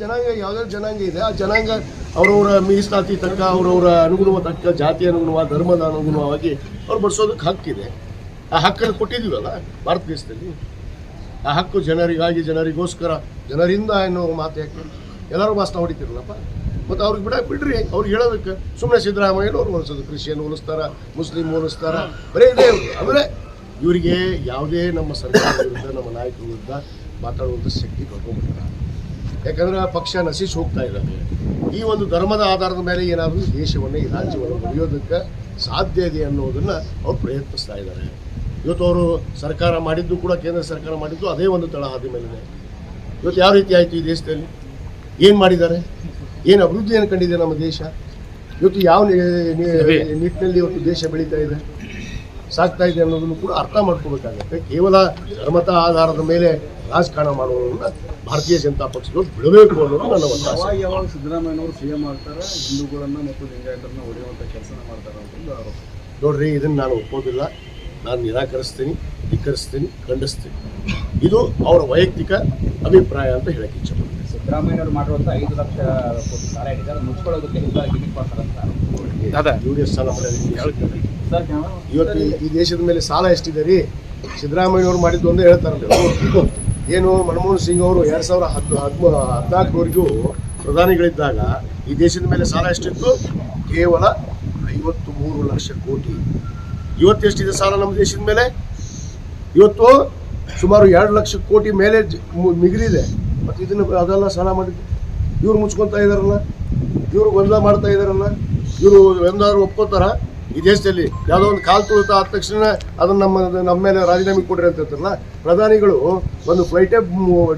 ಜನಾಂಗ ಯಾವ್ದಾದ್ರು ಜನಾಂಗ ಇದೆ, ಆ ಜನಾಂಗ ಅವರವರ ಮೀಸಲಾತಿ ತಕ್ಕ, ಅವರವರ ಅನುಗುಣವ ತಕ್ಕ, ಜಾತಿ ಅನುಗುಣವ ಧರ್ಮದ ಅನುಗುಣವಾಗಿ ಅವ್ರು ಬಡಿಸೋದಕ್ಕೆ ಹಕ್ಕಿದೆ ಆ ಹಕ್ಕನ್ನು ಕೊಟ್ಟಿದ್ದೀವಲ್ಲ ಭಾರತ ದೇಶದಲ್ಲಿ? ಆ ಹಕ್ಕು ಜನರಿಗಾಗಿ, ಜನರಿಗೋಸ್ಕರ, ಜನರಿಂದ ಅನ್ನೋ ಮಾತು ಯಾಕೆ? ಎಲ್ಲರೂ ಮಾಸ್ತ ಹೊಡಿತಿರಲ್ಲಪ್ಪ? ಮತ್ತು ಅವ್ರಿಗೆ ಬಿಡ, ಬಿಡ್ರಿ, ಅವ್ರಿಗೆ ಹೇಳೋದಕ್ಕೆ. ಸುಮ್ಮನೆ ಸಿದ್ದರಾಮಯ್ಯ ಅವ್ರು ಹೋಲಿಸೋದು ಕ್ರಿಶ್ಚಿಯನ್ ಹೋಲಿಸ್ತಾರ, ಮುಸ್ಲಿಂ ಹೋಲಿಸ್ತಾರ, ಬರೀ ಇದೇ. ಅಂದರೆ ಇವರಿಗೆ ಯಾವುದೇ ನಮ್ಮ ಸರ್ಕಾರ ವಿರುದ್ಧ, ನಮ್ಮ ನಾಯಕರ ವಿರುದ್ಧ ಮಾತಾಡುವಂಥ ಶಕ್ತಿ ಕಳ್ಕೊಂಡ್ಬಿಡ್ತಾರೆ. ಯಾಕಂದ್ರೆ ಆ ಪಕ್ಷ ನಶಿಸಿ ಹೋಗ್ತಾ ಇದ್ದಾರೆ ಈ ಒಂದು ಧರ್ಮದ ಆಧಾರದ ಮೇಲೆ ಏನಾದರೂ ದೇಶವನ್ನು ಈ ರಾಜ್ಯವನ್ನು ಮುರಿಯೋದಕ್ಕೆ ಸಾಧ್ಯ ಇದೆ ಅನ್ನೋದನ್ನು ಅವ್ರು ಪ್ರಯತ್ನಿಸ್ತಾ ಇದ್ದಾರೆ. ಇವತ್ತು ಅವರು ಸರ್ಕಾರ ಮಾಡಿದ್ದು ಕೂಡ ಕೇಂದ್ರ ಸರ್ಕಾರ ಮಾಡಿದ್ದು ಅದೇ ಒಂದು ತಳಹಾದಿ ಮೇಲಿದೆ. ಇವತ್ತು ಯಾವ ರೀತಿ ಆಯಿತು ಈ ದೇಶದಲ್ಲಿ? ಏನು ಮಾಡಿದ್ದಾರೆ? ಏನು ಅಭಿವೃದ್ಧಿಯನ್ನು ಕಂಡಿದೆ ನಮ್ಮ ದೇಶ? ಇವತ್ತು ಯಾವ ನಿಟ್ಟಿನಲ್ಲಿ ಇವತ್ತು ದೇಶ ಬೆಳೀತಾ ಇದೆ? ಸಾಗ್ತಾ ಇದೆ ಅನ್ನೋದನ್ನು ಕೂಡ ಅರ್ಥ ಮಾಡ್ಕೋಬೇಕಾಗತ್ತೆ. ಕೇವಲ ಧರ್ಮತ ಆಧಾರದ ಮೇಲೆ ರಾಜಕಾರಣ ಮಾಡುವವರನ್ನ ಭಾರತೀಯ ಜನತಾ ಪಕ್ಷಗಳು ಬಿಡಬೇಕು ಅನ್ನೋದು ನನ್ನ ಒಂದು ಯಾವಾಗ ಸಿದ್ದರಾಮಯ್ಯವರು ಸಿ ಎಂ ಆಗ್ತಾರೆ ಹಿಂದೂಗಳನ್ನ ಮತ್ತು ಲಿಂಗಾಯತರನ್ನ ಹೊಡೆಯುವಂಥ ಕೆಲಸನ ಮಾಡ್ತಾರೆ ಅಂತಂದು ಆರೋಪ. ನೋಡ್ರಿ ಇದನ್ನು ನಾನು ಒಪ್ಪೋದಿಲ್ಲ. ನಾನು ನಿರಾಕರಿಸ್ತೀನಿ ಧಿಕ್ಕರಿಸ್ತೀನಿ ಖಂಡಿಸ್ತೀನಿ. ಇದು ಅವರ ವೈಯಕ್ತಿಕ ಅಭಿಪ್ರಾಯ ಅಂತ ಹೇಳಕ್ಕೆ ಇಚ್ಛೆ ಸಿದ್ದರಾಮಯ್ಯನವರು ಮಾಡಿರುವಂತ ಐದು ಲಕ್ಷ ಕೋಟಿ ಸಾಲ ಮುಚ್ಕೊಳ್ಳೋದಕ್ಕೆ ಯು ಡಿ ಎಸ್ ಸಾಲ ಮಾಡೋದಕ್ಕೆ ಇವತ್ತು ಈ- ದೇಶದ ಮೇಲೆ ಸಾಲ ಎಷ್ಟಿದೆ ರೀ? ಸಿದ್ದರಾಮಯ್ಯವ್ರು ಮಾಡಿದ್ದು ಒಂದೇ ಹೇಳ್ತಾರಲ್ಲ. ಏನು ಮನಮೋಹನ್ ಸಿಂಗ್ ಅವರು ಎರಡ್ ಸಾವಿರ ಹತ್ತು ಹದಿಮೂ ಹದಿನಾಲ್ಕುವರೆಗೂ ಪ್ರಧಾನಿಗಳಿದ್ದಾಗ ಈ ದೇಶದ ಮೇಲೆ ಸಾಲ ಎಷ್ಟಿತ್ತು? ಕೇವಲ ಐವತ್ತು ಮೂರು ಲಕ್ಷ ಕೋಟಿ. ಇವತ್ತು ಎಷ್ಟಿದೆ ಸಾಲ ನಮ್ಮ ದೇಶದ ಮೇಲೆ? ಇವತ್ತು ಸುಮಾರು ಎರಡು ಲಕ್ಷ ಕೋಟಿ ಮೇಲೆ ಮಿಗಿಲಿದೆ. ಮತ್ತು ಇದನ್ನು ಅದೆಲ್ಲ ಸಾಲ ಮಾಡಿದ್ದು? ಇವ್ರು ಮುಚ್ಕೊತಾ ಇದಾರಲ್ಲ? ಇವರು ಗೊಂದಲ ಮಾಡ್ತಾ ಇದಾರಲ್ಲ? ಇವರು ಎಂದಾದ್ರು ಒಪ್ಕೋತಾರ? ಈ ದೇಶದಲ್ಲಿ ಯಾವುದೋ ಒಂದು ಕಾಲು ತುಳಿತ ಆದ ತಕ್ಷಣ ಅದನ್ನು ನಮ್ಮ ನಮ್ಮ ಮೇಲೆ ರಾಜೀನಾಮೆ ಕೊಡ್ರಿ ಅಂತ ಹೇಳ್ತಾರಲ್ಲ ಪ್ರಧಾನಿಗಳು ಒಂದು ಫ್ಲೈಟೇ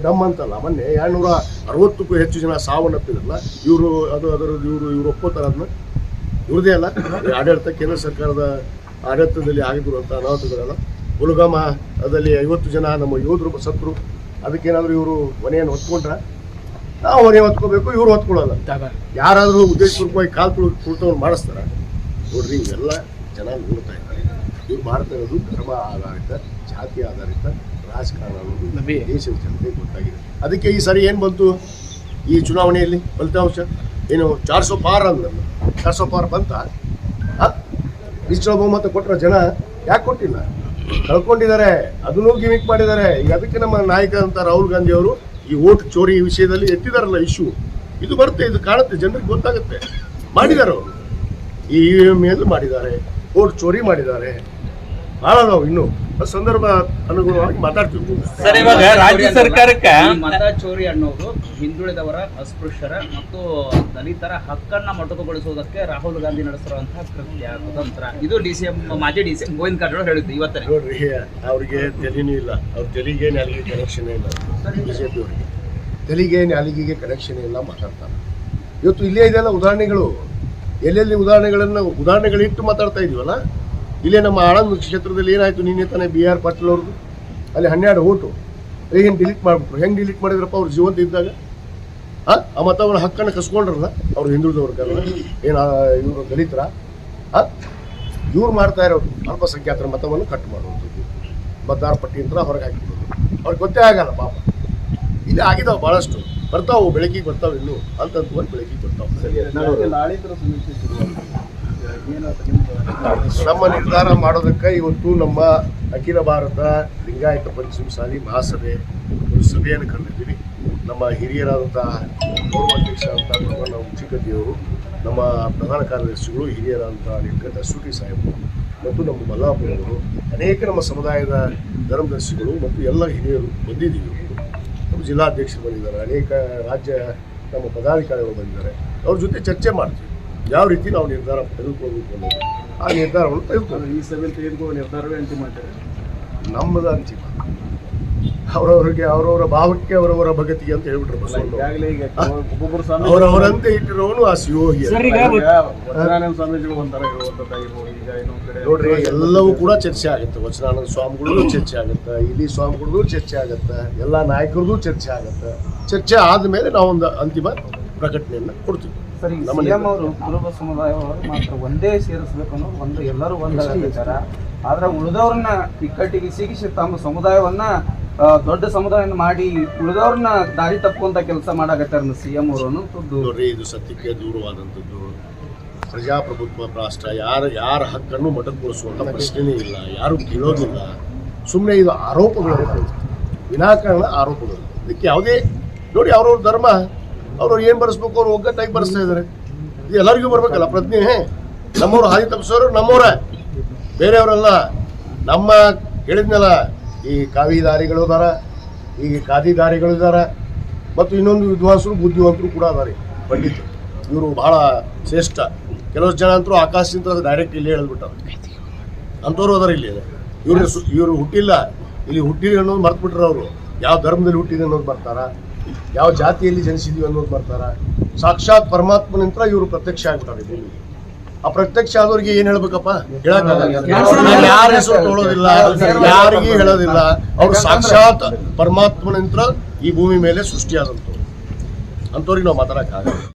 ಡಮ್ ಅಂತಲ್ಲ ಮೊನ್ನೆ ಎರಡುನೂರ ಅರವತ್ತಕ್ಕೂ ಹೆಚ್ಚು ಜನ ಸಾವನ್ನಪ್ಪಿದ್ರಲ್ಲ ಇವರು ಅದು ಅದರ ಇವರು ಇವರು ಒಪ್ಕೋತಾರ ಅದನ್ನ? ಇವ್ರದೇ ಅಲ್ಲ ಆಡಳಿತ ಕೇಂದ್ರ ಸರ್ಕಾರದ ಆಡಳಿತದಲ್ಲಿ ಆಗಿರುವಂಥ ಅನಾಹುತಗಳಲ್ಲ. ಪುಲ್ಗಾಮ ಅದಲ್ಲಿ ಐವತ್ತು ಜನ ನಮ್ಮ ಯೋಧರು ಸತ್ರು ಅದಕ್ಕೇನಾದರೂ ಇವರು ಮನೆಯನ್ನು ಹೊತ್ಕೊಂಡ್ರ? ನಾವು ಮನೆ ಹೊತ್ಕೋಬೇಕು ಇವ್ರು ಹೊತ್ಕೊಳ್ಳಲ್ಲ ಯಾರಾದರೂ ಉದ್ದೇಶಪೂರ್ವಕವಾಗಿ ಕಾಲು ತುಳು ತುಳಿತವ್ರು ಮಾಡಿಸ್ತಾರ ನೋಡ್ರಿ ಇವೆಲ್ಲ ಚೆನ್ನಾಗಿ ನೋಡ್ತಾ ಇದ್ದಾರೆ. ಇವ್ರು ಮಾಡ್ತಾ ಇರೋದು ಧರ್ಮ ಆಧಾರಿತ ಜಾತಿ ಆಧಾರಿತ ರಾಜಕಾರಣ ಅನ್ನೋದು ದೇಶದ ಜನತೆಗೆ ಗೊತ್ತಾಗಿದೆ. ಅದಕ್ಕೆ ಈ ಸರಿ ಏನು ಬಂತು? ಈ ಚುನಾವಣೆಯಲ್ಲಿ ಫಲಿತಾಂಶ? ಏನು ಚಾರ್ ಸೋ ಪಾರ್ ಅಂದ್ರೆ ಚಾರ್ ಸೋ ಪಾರ್ ಬಂತ ನಿಶ್ಚಲ ಬಹುಮತ ಕೊಟ್ಟರೆ ಜನ ಯಾಕೆ ಕೊಟ್ಟಿಲ್ಲ? ಕಳ್ಕೊಂಡಿದ್ದಾರೆ ಅದನ್ನೂ ಗಿಮಿಕ್ ಮಾಡಿದ್ದಾರೆ. ಈಗ ಅದಕ್ಕೆ ನಮ್ಮ ನಾಯಕ ಅಂತ ರಾಹುಲ್ ಗಾಂಧಿ ಅವರು ಈ ಓಟ್ ಚೋರಿ ವಿಷಯದಲ್ಲಿ ಎತ್ತಿದಾರಲ್ಲ ಇಶ್ಯೂ ಇದು ಬರುತ್ತೆ ಇದು ಕಾಣುತ್ತೆ ಜನರಿಗೆ ಗೊತ್ತಾಗುತ್ತೆ. ಮಾಡಿದ್ದಾರೆ ಅವರು. ಈ ಇ ಎಂ ಮಾಡಿದ್ದಾರೆ ಓಟ್ ಚೋರಿ ಮಾಡಿದ್ದಾರೆ. ಭಾಳ ಅದಾವು ಇನ್ನು ಆ ಸಂದರ್ಭ ಅನುಗುಣವಾಗಿ ಮಾತಾಡ್ತೀವಿ. ಸರ್ ಇವಾಗ ರಾಜ್ಯ ಸರ್ಕಾರಕ್ಕೆ ಮತ ಚೋರಿ ಅನ್ನೋದು ಹಿಂದುಳಿದವರ ಅಸ್ಪೃಶ್ಯರ ಮತ್ತು ದಲಿತರ ಹಕ್ಕನ್ನ ಮೊಟಕುಗೊಳಿಸುವುದಕ್ಕೆ ರಾಹುಲ್ ಗಾಂಧಿ ನಡೆಸಿರುವಂತಹ ಕೃತ್ಯ ಕುತಂತ್ರ. ಇದು ಡಿ ಸಿ ಎಂ ಮಾಜಿ D C M Govinda Karjol ಹೇಳಿದ್ದು ಇವತ್ತೇ. ನೋಡ್ರಿ ಅವ್ರಿಗೆ ತೆಲಿನೂ ಇಲ್ಲ. ಅವ್ರ ತೆಲಿಗೆ ನಾಲಿಗೆ ಕನೆಕ್ಷನ್ ಇಲ್ಲ. ಬಿ ಜೆ ಪಿ ಅವರಿಗೆ. ತೆಲಿಗೆ ನಾಲಿಗೆಗೆ ಕನೆಕ್ಷನ್ ಇಲ್ಲ ಮಾತಾಡ್ತಾರೆ. ಇವತ್ತು ಇಲ್ಲೇ ಇದೆಲ್ಲ ಉದಾಹರಣೆಗಳು. ಎಲ್ಲೆಲ್ಲಿ ಉದಾಹರಣೆಗಳನ್ನು, ಉದಾಹರಣೆಗಳಿಟ್ಟು ಮಾತಾಡ್ತಾ ಇದೀವಲ್ಲ, ಇಲ್ಲೇ ನಮ್ಮ ಆಳಂದ ಕ್ಷೇತ್ರದಲ್ಲಿ ಏನಾಯ್ತು, ನಿನ್ನೆ ತಾನೇ ಬಿ ಆರ್ ಪಾಟೀಲ್ ಅವ್ರದ್ದು ಅಲ್ಲಿ ಹನ್ನೆರಡು ಓಟು. ಏನು ಡಿಲೀಟ್ ಮಾಡಿಬಿಟ್ರು? ಹೆಂಗೆ ಡಿಲೀಟ್ ಮಾಡಿದ್ರಪ್ಪ? ಅವ್ರು ಜೀವಂತ ಇದ್ದಾಗ? ಆ ಆ ಅವ್ರ ಹಕ್ಕನ್ನು ಕಸ್ಕೊಂಡ್ರಲ್ಲ, ಅವ್ರು ಕಾರಣ. ಏನು ಇವರು ದಲಿತರ? ಹಾಂ? ಇವ್ರು ಮಾಡ್ತಾ ಇರೋದು ಅಲ್ಪಸಂಖ್ಯಾತರ ಮತವನ್ನು ಕಟ್ ಮಾಡುವಂಥದ್ದು. ಮತದಾರ ಅಂತ ಹೊರಗೆ ಹಾಕಿಬಿಡೋದು ಅವ್ರಿಗೆ ಗೊತ್ತೇ ಆಗಲ್ಲ ಪಾಪ. ಇಲ್ಲಿ ಆಗಿದಾವೆ ಭಾಳಷ್ಟು ಬರ್ತಾವು ಬೆಳಕಿಗೆ ಬರ್ತಾವೆ ಇನ್ನು ಒಂದು ಬೆಳಕಿಗೆ ಬರ್ತಾವೆ. ನಮ್ಮ ನಿರ್ಧಾರ ಮಾಡೋದಕ್ಕೆ ಇವತ್ತು ನಮ್ಮ ಅಖಿಲ ಭಾರತ ಲಿಂಗಾಯತ ಪಂಚಮಸಾಲಿ ಮಹಾಸಭೆ ಒಂದು ಸಭೆಯನ್ನು ಕರೆದಿದ್ದೀವಿ. ನಮ್ಮ ಹಿರಿಯರಾದಂಥ ಗೌರವ ಅಧ್ಯಕ್ಷ ಉಚಿಕತಿಯವರು ನಮ್ಮ ಪ್ರಧಾನ ಕಾರ್ಯದರ್ಶಿಗಳು ಹಿರಿಯರಾದಂಥ ನಿಲ್ಕಂಠ ಸೂಟಿ ಸಾಹೇಬರು ಮತ್ತು ನಮ್ಮ ಮಲ್ಲಾಪುರವರು ಅನೇಕ ನಮ್ಮ ಸಮುದಾಯದ ಧರ್ಮದರ್ಶಿಗಳು ಮತ್ತು ಎಲ್ಲ ಹಿರಿಯರು ಬಂದಿದ್ದೀವಿ. ನಮ್ಮ ಜಿಲ್ಲಾಧ್ಯಕ್ಷರು ಬಂದಿದ್ದಾರೆ ಅನೇಕ ರಾಜ್ಯ ನಮ್ಮ ಪದಾಧಿಕಾರಿಗಳು ಬಂದಿದ್ದಾರೆ. ಅವ್ರ ಜೊತೆ ಚರ್ಚೆ ಮಾಡ್ತೀವಿ. ಯಾವ ರೀತಿ ನಾವು ನಿರ್ಧಾರ ತೆಗೆದುಕೊಳ್ಬೇಕು ಅನ್ನೋದು. ಆ ನಿರ್ಧಾರವನ್ನು ತೆಗೆದುಕೊಂಡು ಈ ಸಭೆಯಲ್ಲಿ ತೆಗೆದುಕೊಳ್ಳುವ ನಿರ್ಧಾರವೇ ಅಂತಿಮ ಅಂತಾರೆ? ನಮ್ಮದು ಅಂತಿಮ. ಅವರವರಿಗೆ ಅವರವರ ಭಾವಕ್ಕೆ ಅವರವರ ಭಗತಿಗೆ ಅಂತ ಹೇಳ್ಬಿಟ್ರು ಬಸವಣ್ಣ ಈಗಾಗಲೇ ಈಗ ಒಬ್ಬೊಬ್ಬರು ಸ್ವಾಮಿ ಅವರವರಂತೆ ಇಟ್ಟಿರೋನು ಆ ಕಡೆ ನೋಡ್ರಿ ಎಲ್ಲವೂ ಕೂಡ ಚರ್ಚೆ ಆಗುತ್ತೆ. ವಚನಾನಂದ ಸ್ವಾಮಿಗಳು ಚರ್ಚೆ ಆಗುತ್ತೆ. ಇಲ್ಲಿ ಸ್ವಾಮಿಗಳಿಗೂ ಚರ್ಚೆ ಆಗುತ್ತೆ. ಎಲ್ಲ ನಾಯಕರಿಗೂ ಚರ್ಚೆ ಆಗುತ್ತೆ. ಚರ್ಚೆ ಆದ್ಮೇಲೆ ನಾವೊಂದು ಒಂದು ಅಂತಿಮ ಪ್ರಕಟಣೆಯನ್ನ ಕೊಡ್ತೀವಿ. ಸರಿ ನಮ್ಮ ಸಿಎಂ ಅವರು ಕುರುಬ ಸಮುದಾಯವರು ಮಾತ್ರ ಒಂದೇ ಸೇರಿಸಬೇಕು ಅನ್ನೋದು ಒಂದು ಎಲ್ಲರೂ ಒಂದಾಗಿದ್ದಾರೆ ಆದ್ರೆ ಉಳಿದವ್ರನ್ನ ಇಕ್ಕಟ್ಟಿಗೆ ಸಿಗಿಸಿ ತಮ್ಮ ಸಮುದಾಯವನ್ನ ದೊಡ್ಡ ಸಮುದಾಯ ಮಾಡಿ ಉಳಿದವ್ರನ್ನ ದಾರಿ ತಪ್ಪುವಂತ ಕೆಲಸ ಮಾಡಾಕತ್ತಾರ ಸಿ ಎಂ ಅವರು ಅನ್ನೋದು ನೋಡ್ರಿ ಇದು ಸತ್ಯಕ್ಕೆ ದೂರವಾದಂಥದ್ದು. ಪ್ರಜಾಪ್ರಭುತ್ವ ರಾಷ್ಟ್ರ ಯಾರ ಯಾರ ಹಕ್ಕನ್ನು ಮೊಟಕುಗೊಳಿಸುವಂಥ ಪ್ರಶ್ನೆನೇ ಇಲ್ಲ ಯಾರು ಕೇಳೋದಿಲ್ಲ. ಸುಮ್ಮನೆ ಇದು ಆರೋಪಗಳು. ವಿನಾಕಾರಣ ಆರೋಪಗಳು. ಇದಕ್ಕೆ ಯಾವುದೇ ನೋಡಿ ಅವ್ರವ್ರ ಧರ್ಮ ಅವ್ರವ್ರು ಏನು ಬರೆಸ್ಬೇಕು ಅವ್ರು ಒಗ್ಗಟ್ಟಾಗಿ ಬರೆಸ್ತಾ ಇದ್ದಾರೆ. ಇದು ಎಲ್ಲರಿಗೂ ಬರಬೇಕಲ್ಲ ಪ್ರಜ್ಞೆ ನಮ್ಮವ್ರು ಹಾದಿ ತಪ್ಪಿಸೋರು ನಮ್ಮವ್ರ. ಬೇರೆಯವರಲ್ಲ ನಮ್ಮ ಹೇಳಿದ್ನಲ್ಲ ಈ ಕಾವಿದಾರಿಗಳು ಅದಾರ, ಈ ಖಾದಿದಾರಿಗಳು ಇದ್ದಾರೆ ಮತ್ತು ಇನ್ನೊಂದು ವಿದ್ವಾಂಸರು, ಬುದ್ಧಿವಂತರು ಕೂಡ ಅದಾರೆ ಪಂಡಿತರು ಇವರು ಬಹಳ ಶ್ರೇಷ್ಠ. ಕೆಲವು ಜನ ಅಂತರೂ ಆಕಾಶದಿಂದ ಡೈರೆಕ್ಟ್ ಇಲ್ಲಿ ಹೇಳ್ಬಿಟ್ಟಾರೆ. ಅಂಥವ್ರು ಅದಾರ ಇಲ್ಲಿ. ಇವ್ರು ಇವರು ಹುಟ್ಟಿಲ್ಲ. ಇಲ್ಲಿ ಹುಟ್ಟಿದೆ ಅನ್ನೋದು ಮರ್ತ್ಬಿಟ್ರೆ ಅವರು. ಯಾವ ಧರ್ಮದಲ್ಲಿ ಹುಟ್ಟಿದೆ ಅನ್ನೋದು ಬರ್ತಾರ ಯಾವ ಜಾತಿಯಲ್ಲಿ ಜನಿಸಿದೀವಿ ಅನ್ನೋದು ಬರ್ತಾರ ಸಾಕ್ಷಾತ್ ಪರಮಾತ್ಮನಿಂದ ಇವರು ಪ್ರತ್ಯಕ್ಷ ಆಗ್ತಾರೆ ಭೂಮಿಗೆ ಆ ಪ್ರತ್ಯಕ್ಷ ಆದವ್ರಿಗೆ ಏನ್ ಹೇಳ್ಬೇಕಪ್ಪ? ಹೇಳಕ್ಕಾಗಲ್ಲ. ಯಾರ ಹೆಸರು ತೊಳೋದಿಲ್ಲ ಯಾರಿಗೂ ಹೇಳೋದಿಲ್ಲ. ಅವ್ರು ಸಾಕ್ಷಾತ್ ಪರಮಾತ್ಮನಂತ್ರ ಈ ಭೂಮಿ ಮೇಲೆ ಸೃಷ್ಟಿಯಾದಂಥವ್ರು. ಅಂಥವ್ರಿಗೆ ನಾವು ಮಾತಾಡಕ್ಕಾಗಲ್ಲ.